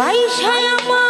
বাইশায় আমার